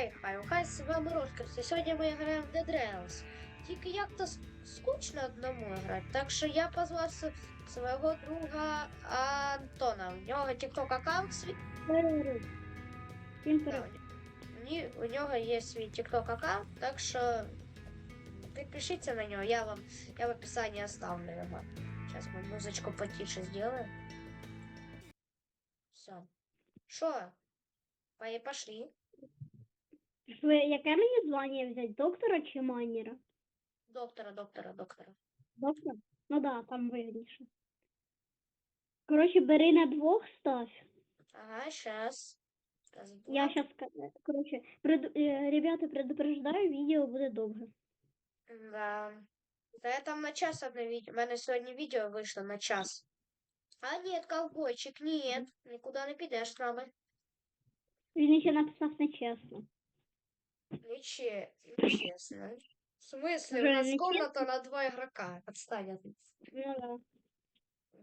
Хай, хай, хай з вами Рожкарс. Сьогодні ми граємо в Dead Rails. Тільки як-то с- скучно одному грати. Так що я позвав с- свого друга Антона. У нього TikTok аккаунт свій. Перерив. Всім Да, перерив. ні, у нього є свій TikTok аккаунт, так що підпишіться на нього, я вам я в описании оставлю його. Сейчас мы музычку потише сделаем. Все. Що? Пої- Пошли. Яке мені звання взяти? Доктора чи майнера? Доктора, доктора, доктора. Доктор? Ну да, там вигідніше. Коротше, бери на двох став. Ага, сейчас. Я сейчас, коротше, пред, е, ребята, предупреждаю, відео буде довге. Да. Да я там на час одне відео. У мене сьогодні відео вийшло на час. А нет, ковбойчик, нет. Нікуди не підеш з нами. Він ще написав нечесно. Нече... Нечестно. В смысле? У нас нечестно? комната на два игрока. Отстань от нас. Ну да.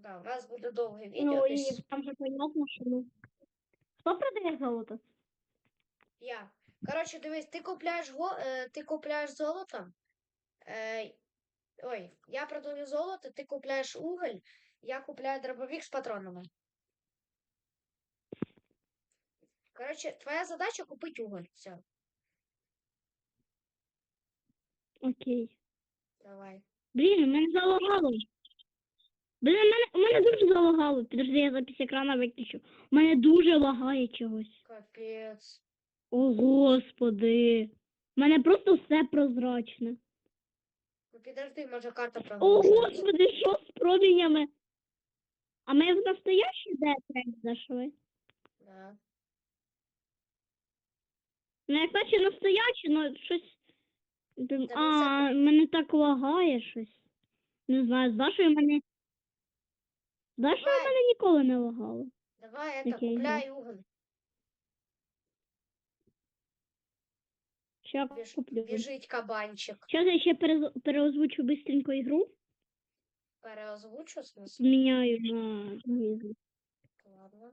Да, у нас буде довге відео. Ну десь там же понятно, що ну. Хто продає золото? Я. Коротше, дивись, ти купляєш го... е, ти купляєш золото. Е... Ой, я продаю золото, ти купляєш уголь, я купляю дробовик з патронами. Коротше, твоя задача купити уголь. Все, Окей. давай. Блін, у мене залагало. Блін, у мене, у мене дуже залагало. Підожди, я запись екрана виключу. У мене дуже лагає чогось. Капець. О, господи. У мене просто все прозрачне. Ну підожди, може карта О, господи, що з промінями? А ми в настоящий детрек зайшли? Да. Ну, як наче настоящий, ну щось. Блін, Та ну А, мене так лагає щось. Не знаю, з Дашою мене. З Дашою Давай. мене ніколи не лагало. Давай это, Окей, купляй уголь. Ще Біж... куплю. Біжить кабанчик. Зараз я ще перез- переозвучу быстренько ігру. Переозвучу, в смысле? Зміняю на другий. Ладно.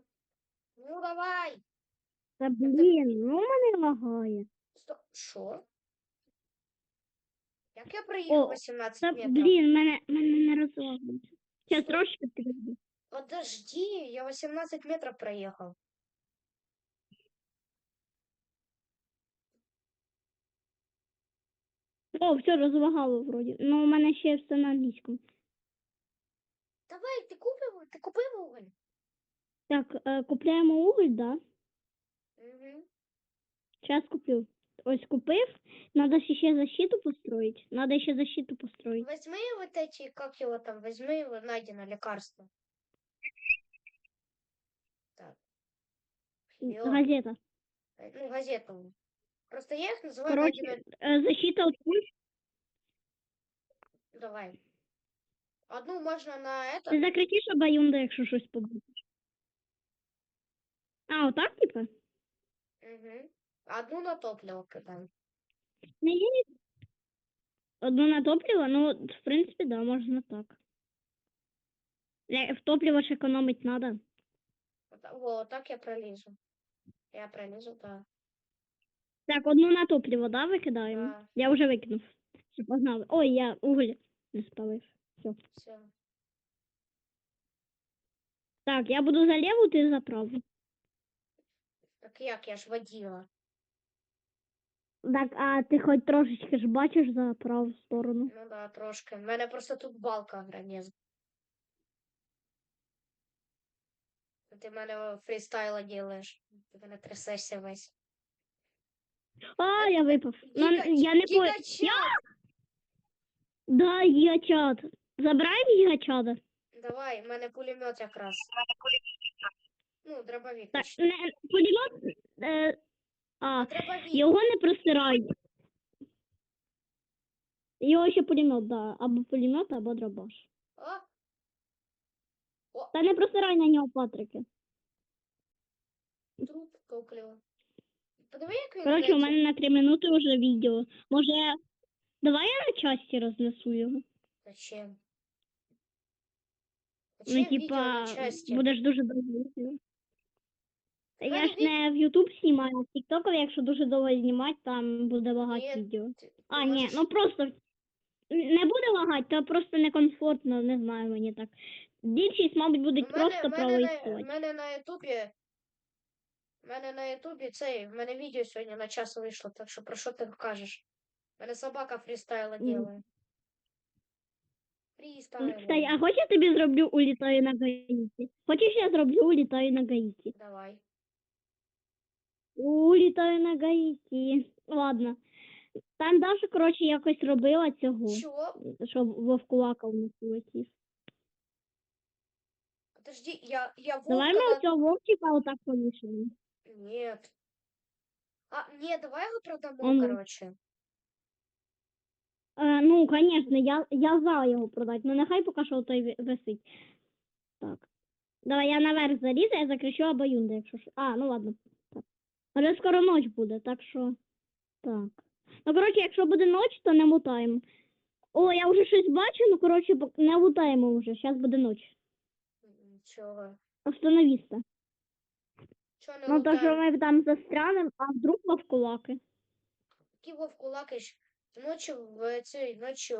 Ну давай. Та блін, ну мене лагає. Стоп. Що? Як я проїхав О, 18 Та метрів? блін, мене, мене не розлагається. Ще трошки підожди. Подожди, я 18 метров проехал. О, все розлагало вроді. Ну, у мене ще все на англійському. Давай, ты купил, ты купил уголь? Так, е, купляємо уголь, да? Угу. Сейчас куплю Ось купив. Надо ще защиту построить. Надо ще защиту построить. Возьми вот эти, как его там, возьми его, найдено лекарство. Так. Ё, Газета. э, Ну, газету. Просто я их называю Короче, найдено- е, защита от пуль. Давай. Одну можно на это. Ти закричиш обоюнда, якщо щось побудеш. А, отак, типа? Угу. Одну на топливо кидаем. Не. Одну на топливо, ну, в принципі, да, можна так. Е, В топливо ж економить надо. Вот Вот, так я пролезу. Я пролезу, да. Так, одну на топливо, да, викидаємо? Да, Я вже викинув. Все, погнали. Ой, я уголь не спалив. все. Так, я буду за ліву, ти за праву. Так як, я ж водила. Так, а ти хоч трошечки ж бачиш за праву сторону. Ну да, трошки. У мене просто тут балка граніз. Ти мене фрістайла ділаєш. Ти мене трясешся весь. А, я випав. Ну, Гіга- я не по... Гігачат! Да, гігачат. Забираємо гігачада. Давай, в мене пулемет якраз. Ну, дробовик. Так, не, пулемет... Е, а, його не просирай. Його ще пулемет, да. Або пулемет, або дробаш. О, Та не просирай на нього патрики. труп топлива. Подиви, як він Коротше, у летить. мене на три минути вже відео. Може, давай я на часті рознесу його. Зачем? Ну, Зачем відео типа, на часті? будеш дуже довго. Я ж не в YouTube знімаю, а в TikTok, якщо дуже довго знімати, там буде лагати Ні, відео. А, ні, ну просто не буде лагати, то просто некомфортно, не знаю мені так. Більшість, мабуть, будуть У мене, просто на, в мене на Ютубі. В мене на Ютубі цей, в мене відео сьогодні на час вийшло, так що про що ти кажеш? В мене собака фрістайла Мгм. делає. Фрістайл. А хочеш я тобі зроблю улітаю на Гаїті? Хочеш я зроблю улітаю на Гаїті? Давай. Улітаю на Гаїті. Ладно. Там Даша, коротше, якось робила цього, Чо? щоб вовкулака в нас улетів. Подожди, я, я волка Давай ми на... цього вовчика отак повішаємо. Нет. А, не, давай его продамо, ну. короче. Е, ну, звісно, я, я за його продати, ну нехай поки що той ви- висить. Так. Давай я наверх залізу, я закричу обоюнда, якщо що. А, ну ладно. Так. Але скоро ніч буде, так що. Так. Ну, коротше, якщо буде ніч, то не мутаємо. О, я вже щось бачу, ну коротше, пок- не лутаємо вже. Зараз буде ніч. Ничего. Остановіться. Чё не Ну, то що лутаем? ми там застрянемо, а вдруг вовкулаки. Какие вов кулакаешь? Ночью в этой, ночью...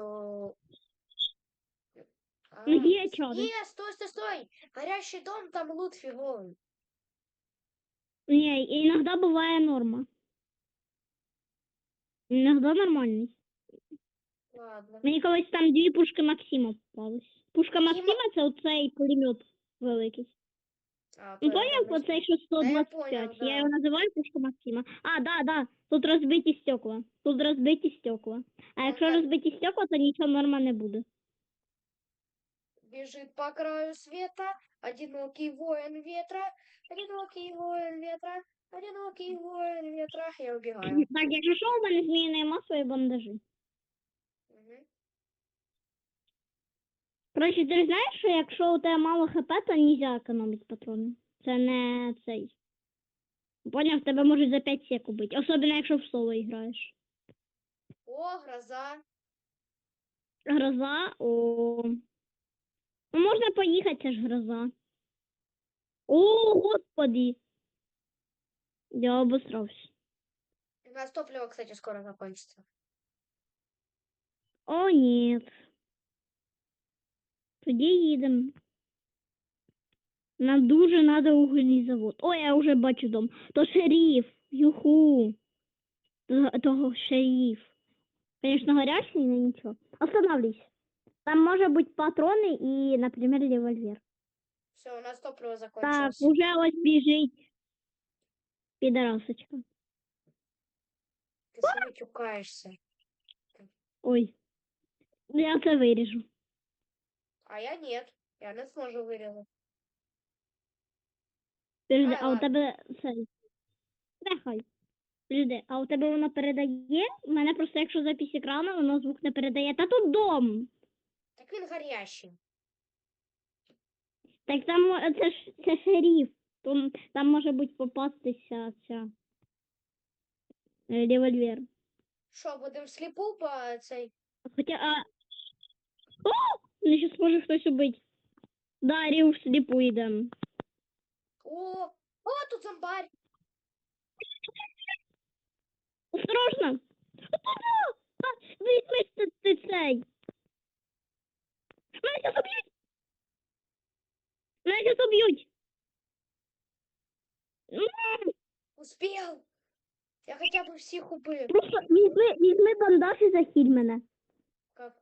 А, Ну, є чудо. Не, стой, стой, стой! Горящий дом, там лут фиговый. Ні, іноді буває норма. Іноді нормальний. Ладно. Мені колись там дві пушки Максима попались. Пушка Максима? Це оцей пулемет великий. А, Ну я поняв там оцей, що понял, 125. да. Я його називаю пушка Максима. А, да, да. Тут розбиті стекла. Тут розбиті стекла. А якщо так. розбиті стекла, то нічого норма не буде. Бежит по краю света, одинокий воин ветра, одинокий воин ветра, одинокий воин ветра. Я убегаю. Так, якщо що, у мене зміни масові бандажі. Мгм. Коротше, ти знаєш, що якщо у тебе мало хп, то нельзя економити патрони. Це не цей. Поняв, тебе можуть за 5 сек убити. Особливо, якщо в соло граєш. О, гроза. Гроза, о. Ну, можна поїхати, це ж гроза. О, господи. Я обосрався. У нас топливо, кстати, скоро закончится. О, ні. Тоді їдемо. Нам дуже треба угольний завод. О, я вже бачу дом. То шериф. Юху. То- Того шериф. Конечно, горячий, но ничего. Останавливайся. Там может быть патроны и, например, револьвер. Все, у нас топливо Так, закончилось. уже ось біжить. Підарасочка. Ты сам тюкаешься. Ой. Ну, Я це виріжу. А я нет. Я не зможу вирізати. Подожди, Ай, а у ладно. тебе цей. Нехай. Подожди, а у тебе воно передає? У мене просто, якщо запись екрану, воно звук не передає. Та тут дом. Він горящий. Так там це ж це шериф. Там, там може бути попастися ця е, револьвер. Що, будемо сліпу по цей? Хоча, а... О! Мене щас може хтось убить. Да, Рів сліпу йдем. О, о, тут зомбарь. Осторожно! Ти, ти цей. Мене зараз уб'ють! Мене зараз уб'ють! Успел. Я хотя бы всіх убив. Просто візьми, візьми бандаж і захиль мене. Как?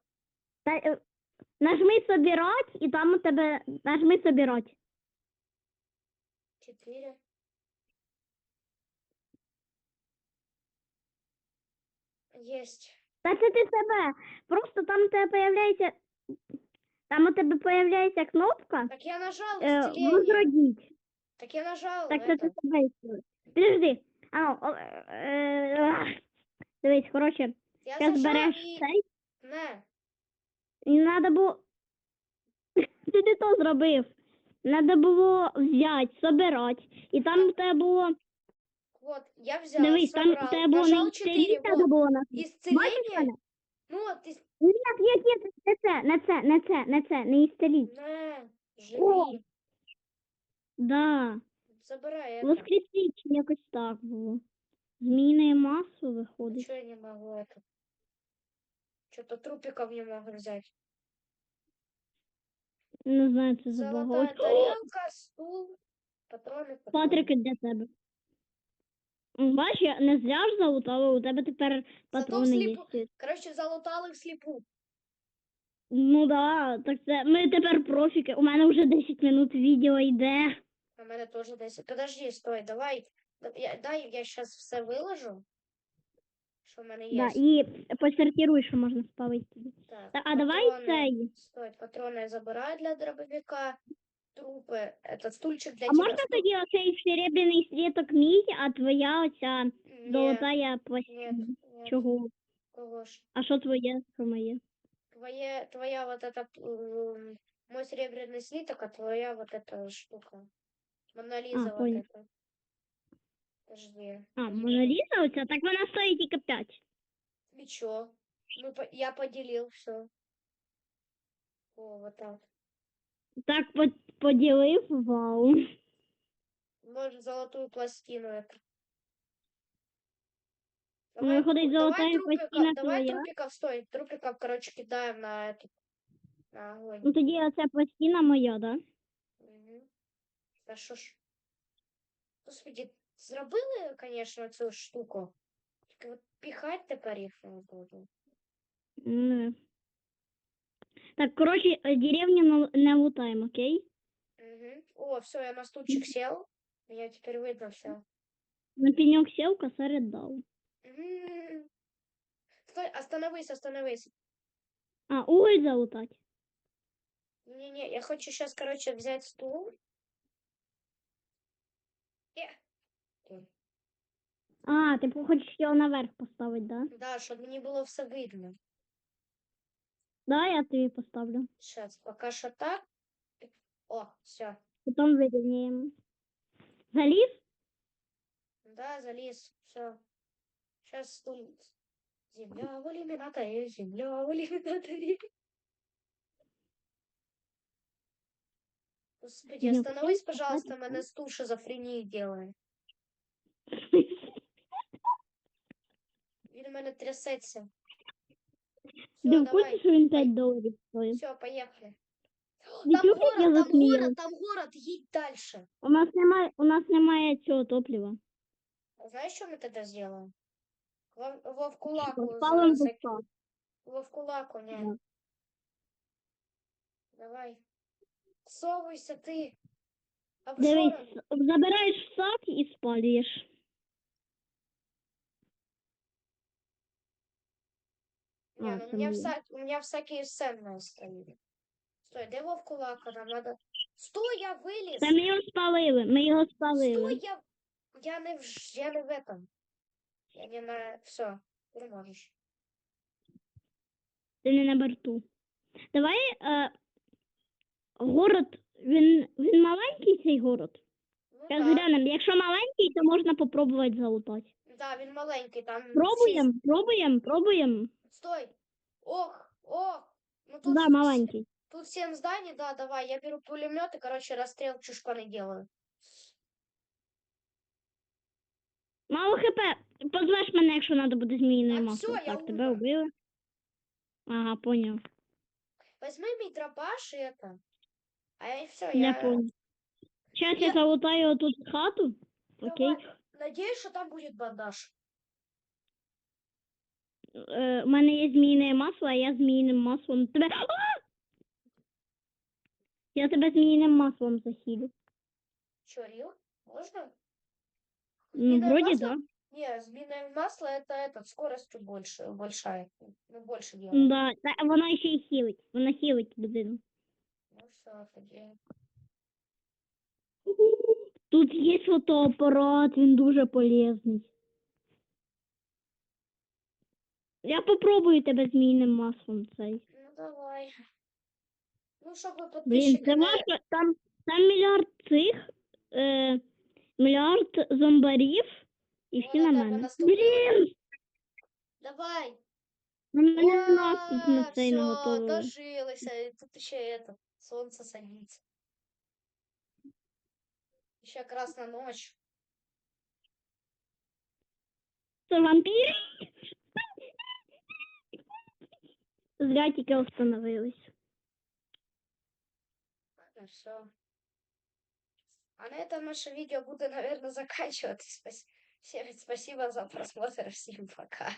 Та, е, нажми собирать, і там у тебе нажми собирать. Чотири. Єсть. Та це ти себе. Просто там у тебе появляється. Там у тебе появляється кнопка Так я нажал е, исцеление. возродить. Так я нажал Так це ти это. себе ісцелиш. Підожди. А, ну, о, е, ах. Дивись, коротше, Я зараз береш і... цей, Не. і треба було. Ти не то зробив. Треба було взяти, собирати. І там у тебе було. Вот, я взял, Дивись, там у собрал, тебе було не нажал 4, ісцеліть, треба вот. було на. Бачиш Исцеление? мене? Ну вот, ис... Ні, ні, ні, не це, не це, не це, не це, не ісцеліть. Не. О! Живи. Да. Забирай это. Воскресіть якось так було. Зміни масу виходить. Чего я не могу это? Что-то трупиков не могу взять. Не знаю, це Золотая забагато. тарелка, стул, патроны, патроны. Патрики для тебе. М, Бач, я не зря ж залутала, у тебе тепер патрони є. сліпу- ще. Короче, залутал их слепу. Ну да, так це ми тепер профіки. У мене вже 10 минут відео йде. У меня тоже 10. Подожди, стой, давай. Да- я- дай я сейчас все выложу. Что у меня Да, есть. і посортируй, що можна спалити. тобі. Так, Та, а давай патроны. цей. Стой, патроны я забираю для дробовика. Трупы. Это стульчик для А тебя. можна тоді оцей серебряний світок мій, а твоя оця Нет, золотая нет, пластина? нет. Чого? Кого ж? А що твоє? Що моє? Твоя, твоя вот эта, м, мой серебряный слиток, а твоя вот эта штука. Монолиза вот понял. эта. Подожди. А, Моноліза оця? Так вона стоїть тільки 5. И чё? Мы по- я поделил все. О, вот так. Так по- поділив, вау. Может, золотую пластину это. Ну, выходит, давай золотая трупика- пластина Давай твоя. трупиков, стой, трупиков, короче, кидаем на эту. На огонь. Ну тоді оця пластина моя, да? Мгм. Та що ж? Господи, зробили, конечно, цю штуку. Тільки от піхать тепер їх не буду. Не. Так, коротше, е, деревню не- не лутаємо, окей? Угу. О, все, я на стульчик сел. Меня теперь видно все. На пеньок сел, косарь дав. Стой, остановись, остановись. А, уголь залутать. Не-не, я хочу сейчас, короче, взять стул. Е. А, ти хочеш його наверх поставити, да? Да, щоб мені було все видно. Да, я тобі поставлю. Сейчас, пока що так. О, все. Потім вирівняємо. Заліз? Да, залез. Все. Сейчас стул. Земля в иллюминаторе, земля в иллюминаторе. Господи, Я остановись, просто пожалуйста, хочу. мене стул шизофренії делає. Він у мене трясеться. Все, в давай. що він 5 доларів стоїть? Все, поехали. Там чув, як город, я там засміялась? город, там город, їдь дальше. У нас немає, у нас немає цього топлива. Знаешь, что мы тогда сделаем? Во, во в кулаку. Спалим за- за- душа. Во в кулаку, не. Да. Давай. Совуйся ты. Дивись, Обжора. забираєш в сад і спалюєш. Не, А, ну, у, це меня моє. вся... у меня всякие ценные стоят. Стой, дай его в кулака, нам надо... Стой, я вылез! Та ми його спалили, ми його спалили. Стой, я... Я не в... ж- Я не в этом. Я не на... Все, ты можешь. Ти не на борту. Давай е, город, він, він маленький цей город. Ну, Зараз да. глянемо. Якщо маленький, то можна попробувати залутати. да, він маленький, там... всі- Пробуємо, пробуємо, пробуємо. Стой! Ох, ох! Ну тут, Да, маленький. тут семь зданий, да, давай, я беру пулемет и, короче, расстрел чушпаны делаю. Мало хп. Позвеш мене, якщо треба буде зміїною масло. Так, тебе умер. вбили. Ага, поняв. Возьми митропаш и это. А я все, Я я... поняв. Зараз я Я- залутаю тут хату. Окей. Надеюсь, что там будет бандаж. Е, у мене є зміїне масло, а я зміїним маслом тебе. А! Я тебе зміїним маслом захилю. Чё, Рил? Можно? Ну, Змеиное вроде масло? да. Не, змеиное масло это этот, скоростью больше, большая. Ну, больше делает. Да, та- воно ще й хілить. Воно хілить людину. Ну все, тогда. Тут є фотоапарат, він дуже полезний. Я попробую тебе зміїним маслом цей. Ну давай. Ну, чтобы подписчики... Блін, це важко. Там, там мільярд цих, е, мільярд зомбарів і всі Вона на мене. Блін! Давай. На мене наступ на цей все, наготовили. дожилися. І тут ще это, солнце садится. Ще красна ночь. Це вампіри? Зря тільки встановились. Ну все. А на этом наше видео буду, наверное, заканчивать. Спас- Всем спасибо за просмотр. Всем пока.